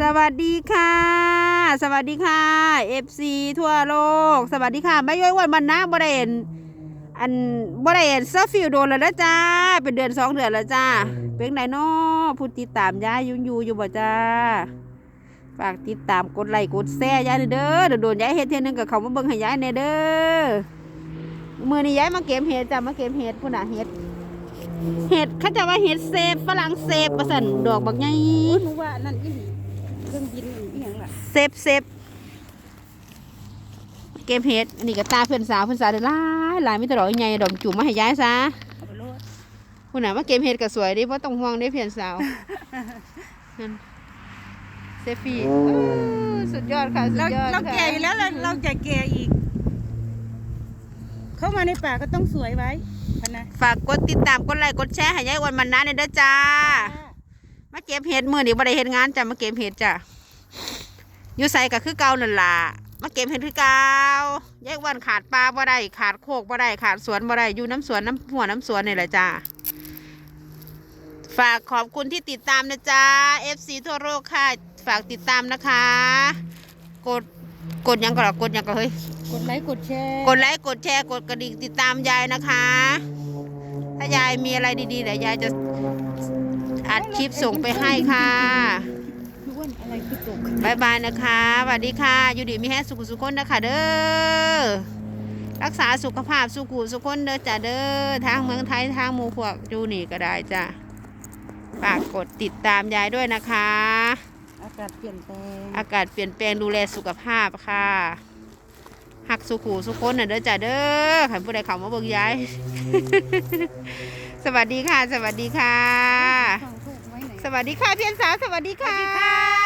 สวัสดีค่ะ สวัสดีค่ะ FC ทั่วโลก สวัสดีค่ะไม่ย่อยวันมันนะบริเอนอันบริเอนเซอร์ฟิวโดนแล้วนะจ้า เป็นเดือนสองเดือนแล้วจ้า เป็นไงน้อผู้ติดตามย้ายยุ่งอยู่อยู่บ่จ้า ฝากติดตามกดไลค์กดแชร์ย้ายเด้อเดี๋ยวโดนย้ายเฮ็ดเท่นึงกับเขามาเบิ่งให้ย้ายแน่เด้อมือนี้ย้ายมาเก็บเห็ดจ้ามาเก็บเห็ดพุ่นน่ะเห็ดเห็ดเขาจะว่าเห็ดเซฟฝรั่งเซฟประสันดอกบักใหญ่รู้ว่านั่นอีหลี เครื่องบินอีหยังล่ะเซฟเซฟเกมเฮดอันนี้ก็ตาเพื่อนสาวเพื่อนสาวเด้อหลายหลายไม่ตลอดใหญ่ดอกจุ่มมาให้ย้ายซะเอาไปโลดคุณน่ะมาเกมเฮดก็สวยดิเพราะต้องห่วงได้เพื่อนสาวนั่นเซฟี่อู้สุดยอดค่ะสุเราดยอดเราค่ะแก่อยู่แล้วเราเราจะแก่อีก เข้ามาในป่าก็ต้องสวยไว้พะนะ ฝากกดติดตามกดไลค์กดแชร์ให้ย้ายวันมันนะเนี่ยเด้อจ้า มาเก็บเห็ดมือนี่บ่ได้เฮ็ดงานจ้ะมาเก็บเห็ดจ้ะอยู่ใส่ก็คือเก่านั่นล่ะมาเก็บเห็ดคือเก่าแยกวันขาดปลาบ่ได้ขาดโคกบ่ได้ขาดสวนบ่ได้อยู่น้ำสวนน้ำหัวน้ำสวนนี่แหละจ้าฝากขอบคุณที่ติดตามนะจ้า FC ทั่วโลกค่ะ ฝากติดตามนะคะ กดกดหยังก็ล่ะกดหยังก็เฮ้ยกดไลค์กดแชร์กดไลค์กดแชร์กดกระดิ่งติดตามยายนะคะ ถ้ายายมีอะไรดีๆเดี๋ยวยายจะ อัดคลิปส่งไปให้ค่ะรู้ว่าอะไรคือตกบายบายนะคะสวัสดีค่ะอยู่ดีมีแห้สุขสุขคนนะคะเด้อ รักษาสุขภาพสุขุสุขคนเด้อจ้ะเด้อ ทางเมืองไทยทางหมูพวกจูนี่ก็ได้จ้ะฝากกดติดตามยายด้วยนะคะ อากาศเปลี่ยนแปลง อากาศเปลี่ยนแปลงดูแลสุขภาพค่ะหักสุขูสุขคนน่ะเด้อจ้ะเด้อขันผู้ใดเขามาเบิ่งยาย สวัสดีค่ะ สวัสดีค่ะ สวัสดีค่ะเพียนสาวสวัสดีค่ะสวัสดีค่ะ